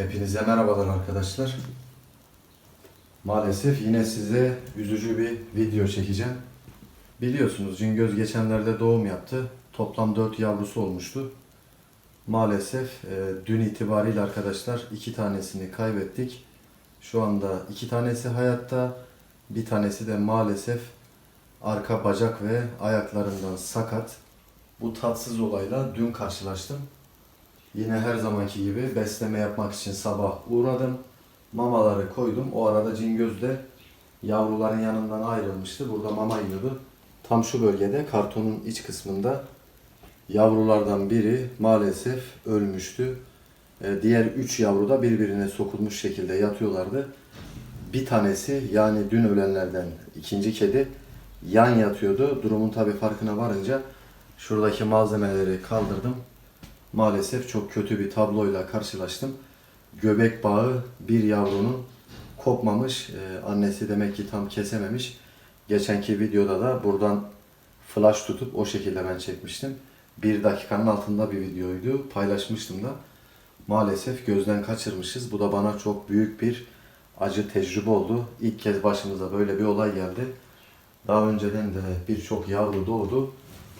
Hepinize merhabalar arkadaşlar. Maalesef yine size üzücü bir video çekeceğim. Biliyorsunuz Cingöz geçenlerde doğum yaptı. Toplam 4 yavrusu olmuştu. Maalesef e, dün itibariyle arkadaşlar iki tanesini kaybettik. Şu anda iki tanesi hayatta, bir tanesi de maalesef arka bacak ve ayaklarından sakat. Bu tatsız olayla dün karşılaştım. Yine her zamanki gibi besleme yapmak için sabah uğradım. Mamaları koydum. O arada Cingöz de yavruların yanından ayrılmıştı. Burada mama yiyordu. Tam şu bölgede kartonun iç kısmında yavrulardan biri maalesef ölmüştü. Ee, Diğer üç yavru da birbirine sokulmuş şekilde yatıyorlardı. Bir tanesi yani dün ölenlerden ikinci kedi yan yatıyordu. Durumun tabi farkına varınca şuradaki malzemeleri kaldırdım. Maalesef çok kötü bir tabloyla karşılaştım. Göbek bağı bir yavrunun kopmamış. Ee, annesi demek ki tam kesememiş. Geçenki videoda da buradan flash tutup o şekilde ben çekmiştim. Bir dakikanın altında bir videoydu. Paylaşmıştım da. Maalesef gözden kaçırmışız. Bu da bana çok büyük bir acı tecrübe oldu. İlk kez başımıza böyle bir olay geldi. Daha önceden de birçok yavru doğdu.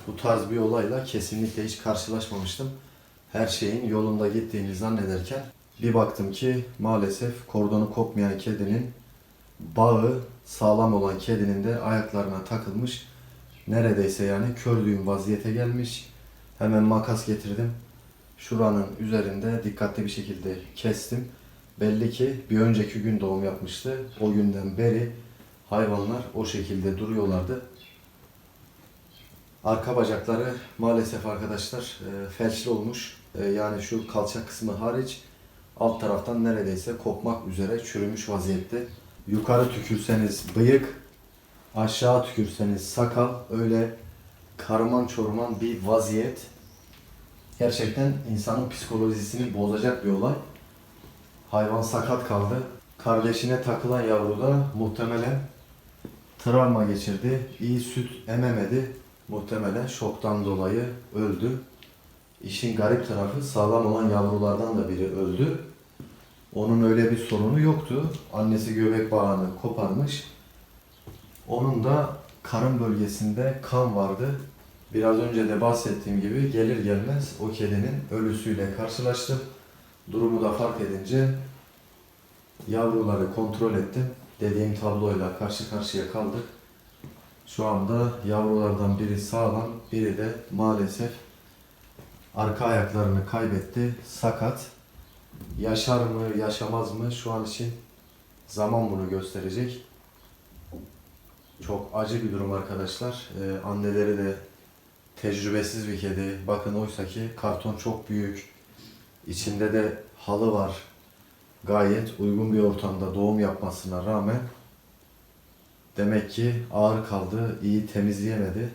Bu tarz bir olayla kesinlikle hiç karşılaşmamıştım. Her şeyin yolunda gittiğini zannederken bir baktım ki maalesef kordonu kopmayan kedinin bağı sağlam olan kedinin de ayaklarına takılmış. Neredeyse yani kör düğüm vaziyete gelmiş. Hemen makas getirdim. Şuranın üzerinde dikkatli bir şekilde kestim. Belli ki bir önceki gün doğum yapmıştı. O günden beri hayvanlar o şekilde duruyorlardı. Arka bacakları maalesef arkadaşlar e, felçli olmuş. E, yani şu kalça kısmı hariç alt taraftan neredeyse kopmak üzere çürümüş vaziyette. Yukarı tükürseniz bıyık, aşağı tükürseniz sakal öyle karman çorman bir vaziyet. Gerçekten insanın psikolojisini bozacak bir olay. Hayvan sakat kaldı. Kardeşine takılan yavru da muhtemelen travma geçirdi. İyi süt ememedi. Muhtemelen şoktan dolayı öldü. İşin garip tarafı sağlam olan yavrulardan da biri öldü. Onun öyle bir sorunu yoktu. Annesi göbek bağını koparmış. Onun da karın bölgesinde kan vardı. Biraz önce de bahsettiğim gibi gelir gelmez o kedinin ölüsüyle karşılaştım. Durumu da fark edince yavruları kontrol ettim. Dediğim tabloyla karşı karşıya kaldık. Şu anda yavrulardan biri sağlam, biri de maalesef arka ayaklarını kaybetti. Sakat. Yaşar mı, yaşamaz mı şu an için zaman bunu gösterecek. Çok acı bir durum arkadaşlar. Ee, anneleri de tecrübesiz bir kedi. Bakın oysa ki karton çok büyük. İçinde de halı var. Gayet uygun bir ortamda doğum yapmasına rağmen demek ki ağır kaldı, iyi temizleyemedi.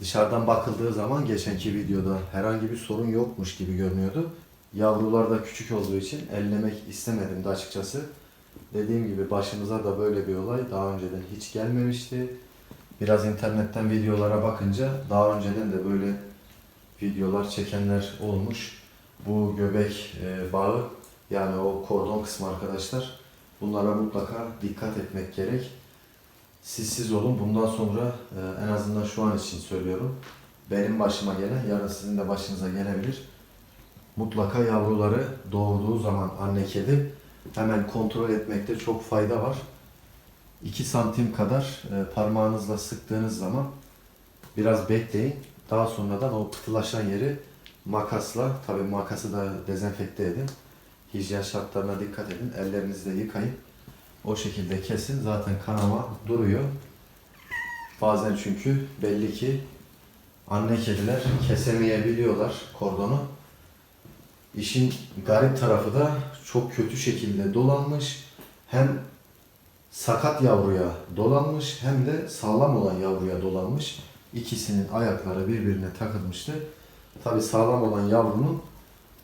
Dışarıdan bakıldığı zaman geçenki videoda herhangi bir sorun yokmuş gibi görünüyordu. Yavrular da küçük olduğu için ellemek istemedim de açıkçası. Dediğim gibi başımıza da böyle bir olay daha önceden hiç gelmemişti. Biraz internetten videolara bakınca daha önceden de böyle videolar çekenler olmuş. Bu göbek e, bağı yani o kordon kısmı arkadaşlar bunlara mutlaka dikkat etmek gerek. Siz siz olun bundan sonra e, en azından şu an için söylüyorum. Benim başıma gelen yarın sizin de başınıza gelebilir. Mutlaka yavruları doğurduğu zaman anne kedi hemen kontrol etmekte çok fayda var. 2 santim kadar e, parmağınızla sıktığınız zaman biraz bekleyin. Daha sonradan o pıhtılaşan yeri makasla, tabi makası da dezenfekte edin. Hijyen şartlarına dikkat edin. Ellerinizi de yıkayın. O şekilde kesin. Zaten kanama duruyor. Bazen çünkü belli ki anne kediler kesemeyebiliyorlar kordonu. İşin garip tarafı da çok kötü şekilde dolanmış. Hem sakat yavruya dolanmış hem de sağlam olan yavruya dolanmış. İkisinin ayakları birbirine takılmıştı. Tabi sağlam olan yavrunun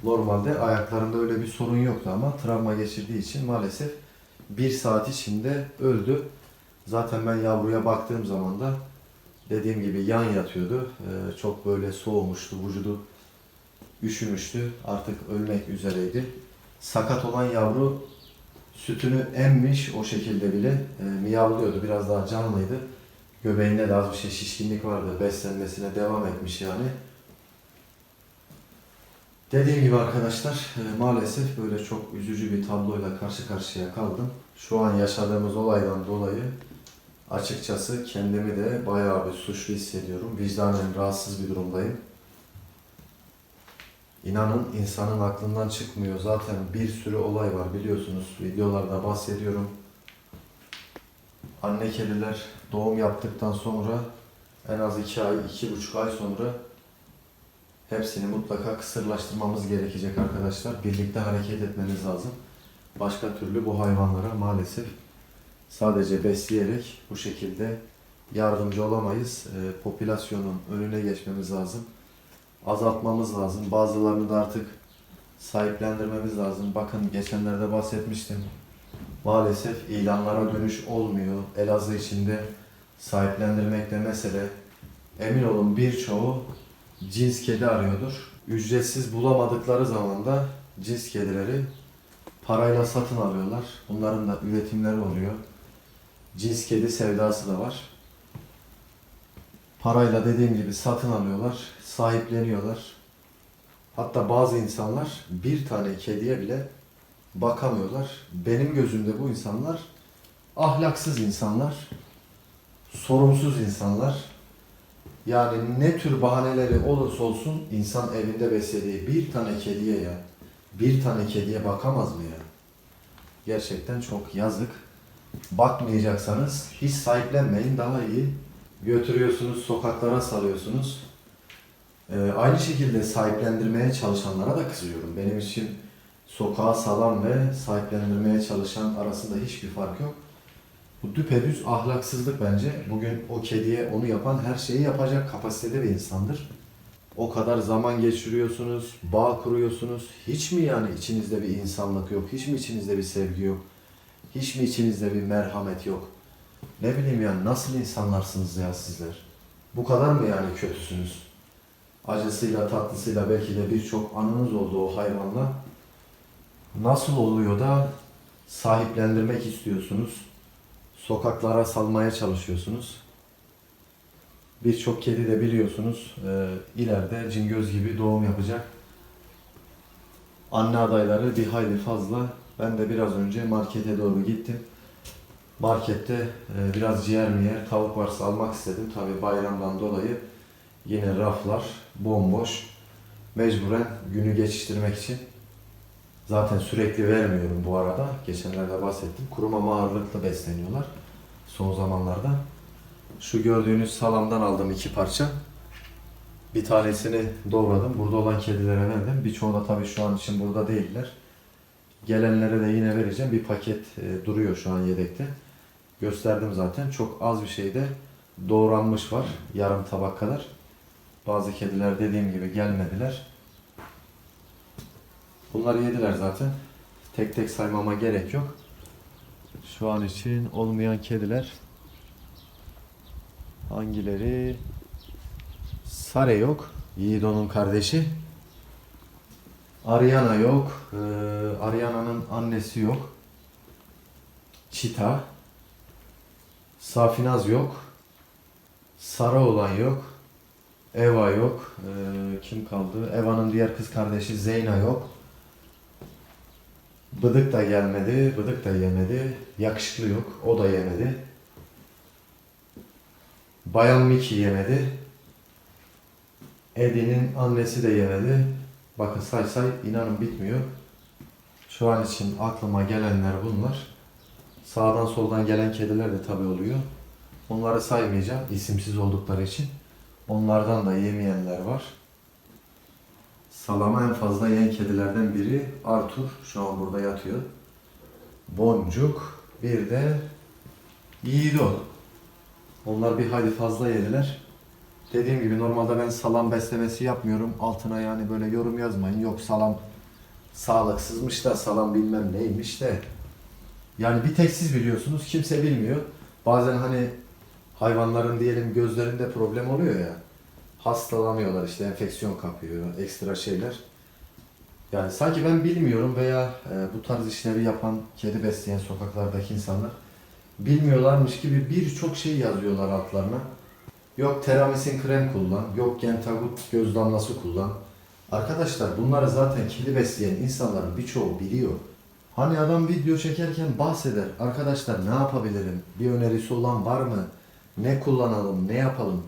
normalde ayaklarında öyle bir sorun yoktu ama travma geçirdiği için maalesef bir saat içinde öldü. Zaten ben yavruya baktığım zaman da dediğim gibi yan yatıyordu. Ee, çok böyle soğumuştu, vücudu üşümüştü. Artık ölmek üzereydi. sakat olan yavru sütünü emmiş o şekilde bile e, miyavlıyordu. Biraz daha canlıydı. Göbeğinde de az bir şey şişkinlik vardı. Beslenmesine devam etmiş yani. Dediğim gibi arkadaşlar e, maalesef böyle çok üzücü bir tabloyla karşı karşıya kaldım. Şu an yaşadığımız olaydan dolayı açıkçası kendimi de bayağı bir suçlu hissediyorum. Vicdanen rahatsız bir durumdayım. İnanın insanın aklından çıkmıyor. Zaten bir sürü olay var biliyorsunuz. Videolarda bahsediyorum. Anne kediler doğum yaptıktan sonra en az iki ay, iki buçuk ay sonra hepsini mutlaka kısırlaştırmamız gerekecek arkadaşlar. Birlikte hareket etmemiz lazım. Başka türlü bu hayvanlara maalesef sadece besleyerek bu şekilde yardımcı olamayız. Ee, popülasyonun önüne geçmemiz lazım. Azaltmamız lazım. Bazılarını da artık sahiplendirmemiz lazım. Bakın geçenlerde bahsetmiştim. Maalesef ilanlara dönüş olmuyor. Elazığ içinde sahiplendirmekte mesele. Emin olun birçoğu cins kedi arıyordur. Ücretsiz bulamadıkları zaman da cins kedileri parayla satın alıyorlar. Bunların da üretimleri oluyor. Cins kedi sevdası da var. Parayla dediğim gibi satın alıyorlar, sahipleniyorlar. Hatta bazı insanlar bir tane kediye bile bakamıyorlar. Benim gözümde bu insanlar ahlaksız insanlar, sorumsuz insanlar. Yani ne tür bahaneleri olursa olsun insan evinde beslediği bir tane kediye ya, bir tane kediye bakamaz mı ya? Gerçekten çok yazık. Bakmayacaksanız hiç sahiplenmeyin daha iyi. Götürüyorsunuz, sokaklara salıyorsunuz. Ee, aynı şekilde sahiplendirmeye çalışanlara da kızıyorum. Benim için sokağa salan ve sahiplendirmeye çalışan arasında hiçbir fark yok. Bu düpedüz ahlaksızlık bence. Bugün o kediye onu yapan her şeyi yapacak kapasitede bir insandır. O kadar zaman geçiriyorsunuz, bağ kuruyorsunuz. Hiç mi yani içinizde bir insanlık yok? Hiç mi içinizde bir sevgi yok? Hiç mi içinizde bir merhamet yok? Ne bileyim yani nasıl insanlarsınız ya sizler? Bu kadar mı yani kötüsünüz? Acısıyla tatlısıyla belki de birçok anınız oldu o hayvanla. Nasıl oluyor da sahiplendirmek istiyorsunuz? Sokaklara salmaya çalışıyorsunuz. Birçok kedi de biliyorsunuz e, ileride cingöz gibi doğum yapacak. Anne adayları bir hayli fazla. Ben de biraz önce markete doğru gittim. Markette e, biraz ciğer miyer, tavuk varsa almak istedim. Tabi bayramdan dolayı yine raflar bomboş. Mecburen günü geçiştirmek için zaten sürekli vermiyorum bu arada. Geçenlerde bahsettim. Kurumama ağırlıklı besleniyorlar son zamanlarda. Şu gördüğünüz salamdan aldım iki parça. Bir tanesini doğradım. Burada olan kedilere verdim. Birçoğu da tabii şu an için burada değiller. Gelenlere de yine vereceğim. Bir paket e, duruyor şu an yedekte. Gösterdim zaten. Çok az bir şeyde doğranmış var. Yarım tabak kadar. Bazı kediler dediğim gibi gelmediler. Bunları yediler zaten. Tek tek saymama gerek yok. Şu an için olmayan kediler hangileri? Sare yok. Yiğido'nun kardeşi. Ariana yok. Ee, Ariana'nın annesi yok. Çita. Safinaz yok. Sara olan yok. Eva yok. Ee, kim kaldı? Eva'nın diğer kız kardeşi Zeyna yok. Bıdık da gelmedi. Bıdık da yemedi. Yakışıklı yok. O da yemedi. Bayan Miki yemedi. Eddie'nin annesi de yemedi. Bakın say say inanın bitmiyor. Şu an için aklıma gelenler bunlar. Sağdan soldan gelen kediler de tabi oluyor. Onları saymayacağım isimsiz oldukları için. Onlardan da yemeyenler var. Salama en fazla yiyen kedilerden biri Arthur. Şu an burada yatıyor. Boncuk. Bir de Yiğido. Onlar bir hayli fazla yediler. Dediğim gibi normalde ben salam beslemesi yapmıyorum. Altına yani böyle yorum yazmayın. Yok salam sağlıksızmış da salam bilmem neymiş de. Yani bir tek siz biliyorsunuz. Kimse bilmiyor. Bazen hani hayvanların diyelim gözlerinde problem oluyor ya. Hastalanıyorlar işte enfeksiyon kapıyor. Ekstra şeyler. Yani sanki ben bilmiyorum veya e, bu tarz işleri yapan, kedi besleyen sokaklardaki insanlar bilmiyorlarmış gibi birçok şey yazıyorlar altlarına. Yok teramisin krem kullan, yok gentagut göz damlası kullan. Arkadaşlar bunları zaten kedi besleyen insanların birçoğu biliyor. Hani adam video çekerken bahseder. Arkadaşlar ne yapabilirim? Bir önerisi olan var mı? Ne kullanalım? Ne yapalım?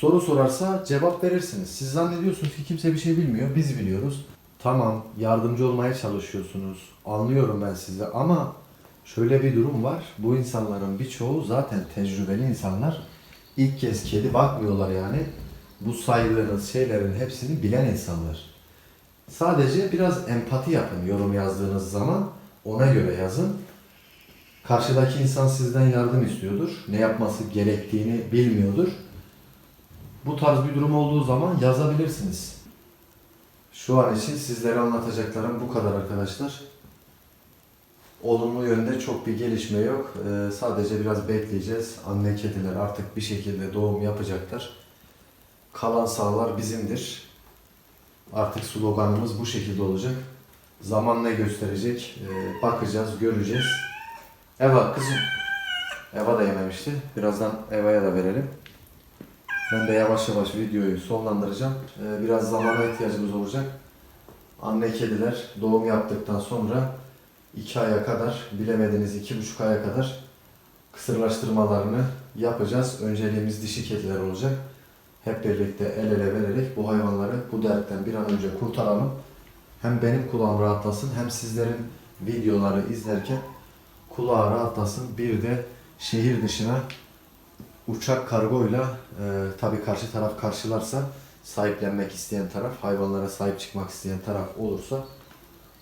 Soru sorarsa cevap verirsiniz. Siz zannediyorsunuz ki kimse bir şey bilmiyor. Biz biliyoruz. Tamam yardımcı olmaya çalışıyorsunuz. Anlıyorum ben sizi ama şöyle bir durum var. Bu insanların birçoğu zaten tecrübeli insanlar. İlk kez kedi bakmıyorlar yani. Bu saydığınız şeylerin hepsini bilen insanlar. Sadece biraz empati yapın yorum yazdığınız zaman. Ona göre yazın. Karşıdaki insan sizden yardım istiyordur. Ne yapması gerektiğini bilmiyordur. Bu tarz bir durum olduğu zaman yazabilirsiniz. Şu an için sizlere anlatacaklarım bu kadar arkadaşlar. Olumlu yönde çok bir gelişme yok. Ee, sadece biraz bekleyeceğiz. Anne kediler artık bir şekilde doğum yapacaklar. Kalan sağlar bizimdir. Artık sloganımız bu şekilde olacak. Zaman ne gösterecek? Ee, bakacağız, göreceğiz. Eva kızım. Eva da yememişti. Birazdan Eva'ya da verelim. Ben de yavaş yavaş videoyu sonlandıracağım. Ee, biraz zamana ihtiyacımız olacak. Anne kediler doğum yaptıktan sonra 2 aya kadar, bilemediniz 2,5 aya kadar kısırlaştırmalarını yapacağız. Önceliğimiz dişi kediler olacak. Hep birlikte el ele vererek bu hayvanları bu dertten bir an önce kurtaralım. Hem benim kulağım rahatlasın hem sizlerin videoları izlerken kulağı rahatlasın. Bir de şehir dışına uçak kargoyla e, tabii karşı taraf karşılarsa sahiplenmek isteyen taraf, hayvanlara sahip çıkmak isteyen taraf olursa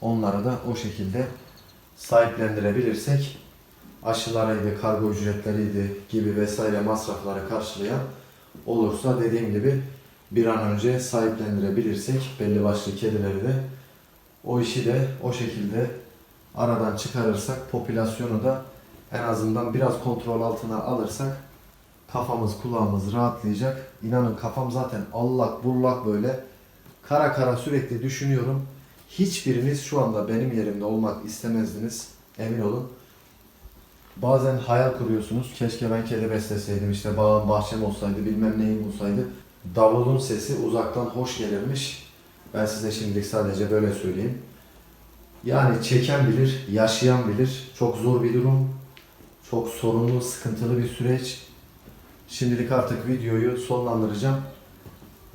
onları da o şekilde sahiplendirebilirsek aşılarıydı, kargo ücretleriydi gibi vesaire masrafları karşılayan olursa dediğim gibi bir an önce sahiplendirebilirsek belli başlı kedileri de o işi de o şekilde aradan çıkarırsak popülasyonu da en azından biraz kontrol altına alırsak kafamız kulağımız rahatlayacak. İnanın kafam zaten allak bullak böyle kara kara sürekli düşünüyorum. Hiçbiriniz şu anda benim yerimde olmak istemezdiniz. Emin olun. Bazen hayal kuruyorsunuz. Keşke ben kedi besleseydim. işte bağım bahçem olsaydı bilmem neyim olsaydı. Davulun sesi uzaktan hoş gelirmiş. Ben size şimdilik sadece böyle söyleyeyim. Yani çeken bilir, yaşayan bilir. Çok zor bir durum. Çok sorunlu, sıkıntılı bir süreç. Şimdilik artık videoyu sonlandıracağım.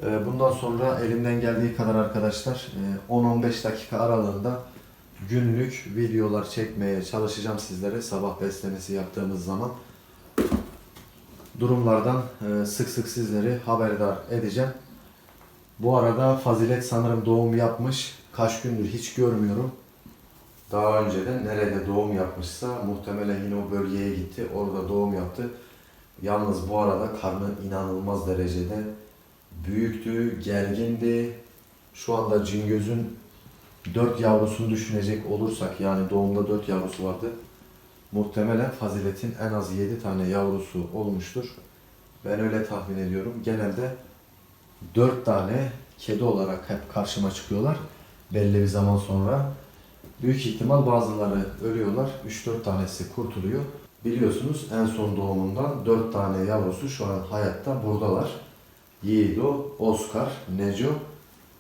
Ee, Bundan sonra elimden geldiği kadar arkadaşlar e, 10-15 dakika aralığında günlük videolar çekmeye çalışacağım sizlere sabah beslemesi yaptığımız zaman. Durumlardan e, sık sık sizleri haberdar edeceğim. Bu arada Fazilet sanırım doğum yapmış. Kaç gündür hiç görmüyorum. Daha önceden nerede doğum yapmışsa muhtemelen yine o bölgeye gitti. Orada doğum yaptı. Yalnız bu arada karnı inanılmaz derecede büyüktü, gergindi. Şu anda Cingöz'ün 4 yavrusunu düşünecek olursak yani doğumda 4 yavrusu vardı. Muhtemelen Fazilet'in en az 7 tane yavrusu olmuştur. Ben öyle tahmin ediyorum. Genelde 4 tane kedi olarak hep karşıma çıkıyorlar. Belli bir zaman sonra. Büyük ihtimal bazıları ölüyorlar. 3-4 tanesi kurtuluyor. Biliyorsunuz en son doğumundan 4 tane yavrusu şu an hayatta buradalar. Yiğido, Oscar, Neco,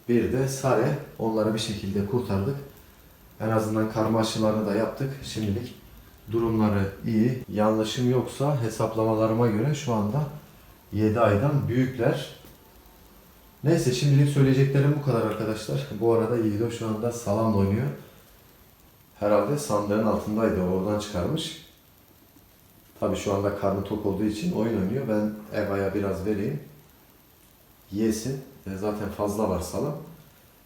bir de Sare. Onları bir şekilde kurtardık. En azından karma aşılarını da yaptık. Şimdilik durumları iyi. Yanlışım yoksa hesaplamalarıma göre şu anda 7 aydan büyükler. Neyse şimdilik söyleyeceklerim bu kadar arkadaşlar. Bu arada Yiğido şu anda salamla oynuyor. Herhalde sandığın altındaydı. Oradan çıkarmış. Tabii şu anda karnı tok olduğu için oyun oynuyor. Ben Eva'ya biraz vereyim. Yesin. E, Zaten fazla var salam.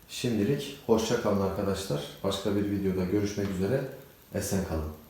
Şimdilik hoşça kalın arkadaşlar. Başka bir videoda görüşmek üzere. Esen kalın.